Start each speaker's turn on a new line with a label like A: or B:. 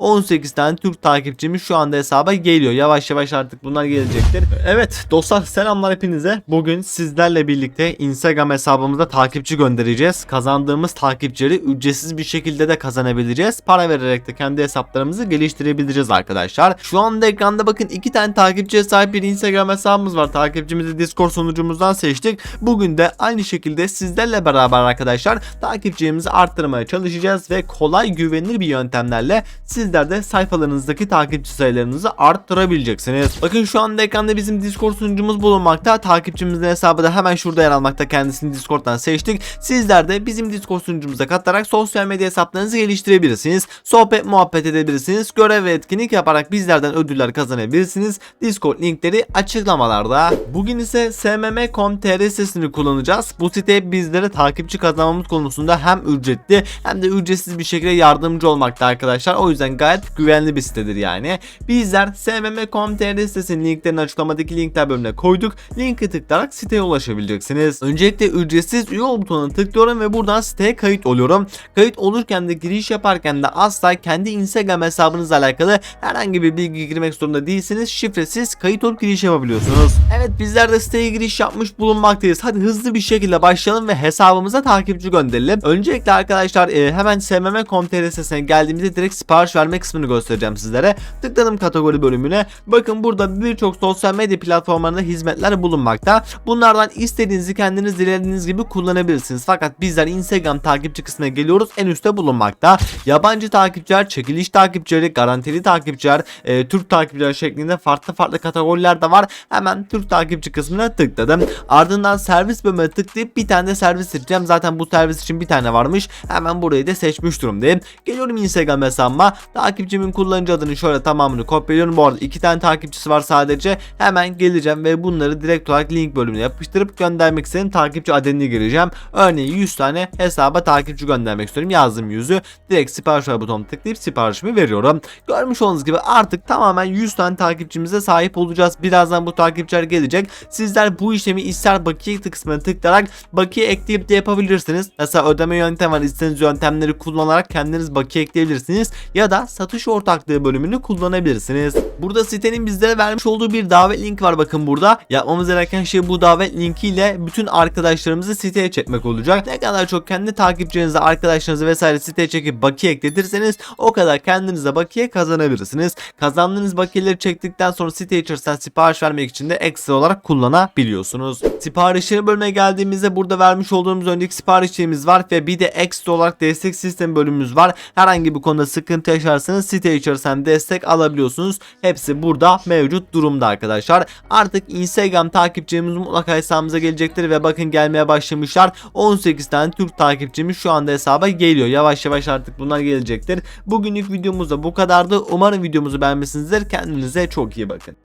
A: 18 tane Türk takipçimiz şu anda hesaba geliyor. Yavaş yavaş artık bunlar gelecektir. Evet dostlar selamlar hepinize. Bugün sizlerle birlikte Instagram hesabımıza takipçi göndereceğiz. Kazandığımız takipçileri ücretsiz bir şekilde de kazanabileceğiz. Para vererek de kendi hesaplarımızı geliştirebileceğiz arkadaşlar. Şu anda ekranda bakın iki tane takipçiye sahip bir Instagram hesabımız var. Takipçimizi Discord sunucumuzdan seçtik. Bugün de aynı şekilde sizlerle beraber arkadaşlar takipçilerimizi arttırmaya çalışacağız ve kolay güvenilir bir yöntemlerle sizler de sayfalarınızdaki takipçi sayılarınızı arttırabileceksiniz. Bakın şu anda ekranda bizim Discord sunucumuz bulunmakta. Takipçimizin hesabı da hemen şurada yer almakta. Kendisini Discord'dan seçtik. Sizler de bizim Discord sunucumuza katılarak sosyal medya hesaplarınızı geliştirebilirsiniz. Sohbet muhabbet edebilirsiniz. Görev ve etkinlik yaparak bizlerden ödüller kazanabilirsiniz. Discord linkleri açıklamalarda. Bugün ise smm.com.tr sitesini kullanacağız. Bu site bizlere takipçi kazanmamız konusunda hem ücretli hem de ücretsiz bir şekilde yardımcı olmakta arkadaşlar. O yüzden gayet güvenli bir sitedir yani. Bizler smm.com.tr sitesinin linklerini açıklamadaki linkler bölümüne koyduk. Linki tıklayarak siteye ulaşabileceksiniz. Öncelikle ücretsiz üye ol butonuna tıklıyorum ve buradan siteye kayıt oluyorum. Kayıt olurken de giriş yaparken de asla kendi Instagram hesabınızla alakalı herhangi bir bilgi girmek zorunda değilsiniz. Şifresiz kayıt olup giriş yapabiliyorsunuz. Evet bizler de siteye giriş yapmış bulunmaktayız. Hadi hızlı bir şekilde başlayalım ve hesabımıza takipçi gönderelim. Öncelikle arkadaşlar e, hemen smm.com.tr sitesine geldiğimizde direkt sipariş verme kısmını göstereceğim sizlere. Tıkladım kategori bölümüne. Bakın burada birçok sosyal medya platformlarında hizmetler bulunmakta. Bunlardan istediğinizi kendiniz dilediğiniz gibi kullanabilirsiniz. Fakat bizler Instagram takipçi kısmına geliyoruz. En üstte bulunmakta. Yabancı takipçiler, çekiliş takipçileri, garantili takipçiler, e, Türk takipçiler şeklinde farklı farklı kategoriler de var. Hemen Türk takipçi kısmına tıkladım. Ardından servis bölümüne tıklayıp bir tane de servis seçeceğim. Zaten bu servis için bir tane varmış. Hemen burayı da seçmiş durumdayım. Geliyorum Instagram hesabıma. Takipçimin kullanıcı adını şöyle tamamını kopyalıyorum. Bu arada iki tane takipçisi var sadece. Hemen geleceğim ve bunları direkt olarak link bölümüne yapıştırıp göndermek istediğim takipçi adını gireceğim. Örneğin 100 tane hesaba takipçi göndermek istiyorum. Yazdım yüzü. Direkt sipariş ver butonuna tıklayıp siparişimi veriyorum. Görmüş olduğunuz gibi artık tamamen 100 tane takipçimize sahip olacağız. Birazdan bu takipçiler gelecek. Sizler bu işlemi ister bakiye kısmına tıklayarak bakiye ekleyip de yapabilirsiniz. Mesela ödeme yöntemi var. İstediğiniz yöntemleri kullanarak kendiniz bakiye ekleyebilirsiniz. Ya da satış ortaklığı bölümünü kullanabilirsiniz. Burada sitenin bizlere vermiş olduğu bir davet link var bakın burada. Yapmamız gereken şey bu davet linkiyle bütün arkadaşlarımızı siteye çekmek olacak. Ne kadar çok kendi takipçinizi, arkadaşlarınızı vesaire siteye çekip bakiye ekletirseniz o kadar kendinize bakiye kazanabilirsiniz. Kazandığınız bakiyeleri çektikten sonra site içerisinden sipariş vermek için de ekstra olarak kullanabiliyorsunuz. Siparişleri bölümüne geldiğimizde burada vermiş olduğumuz önceki siparişlerimiz var ve bir de ekstra olarak destek sistemi bölümümüz var. Herhangi bir konuda sıkıntı yaşarsanız site içerisinden destek alabiliyorsunuz. Hepsi burada mevcut durumda arkadaşlar. Artık Instagram takipçilerimiz mutlaka hesabımıza gelecektir ve bakın gelmeye başlamışlar. 18 tane Türk takipçimiz şu anda hesaba geliyor. Yavaş yavaş artık bunlar gelecektir. Bugünlük videomuz da bu kadardı. Umarım videomuzu beğenmişsinizdir. Kendinize çok iyi bakın.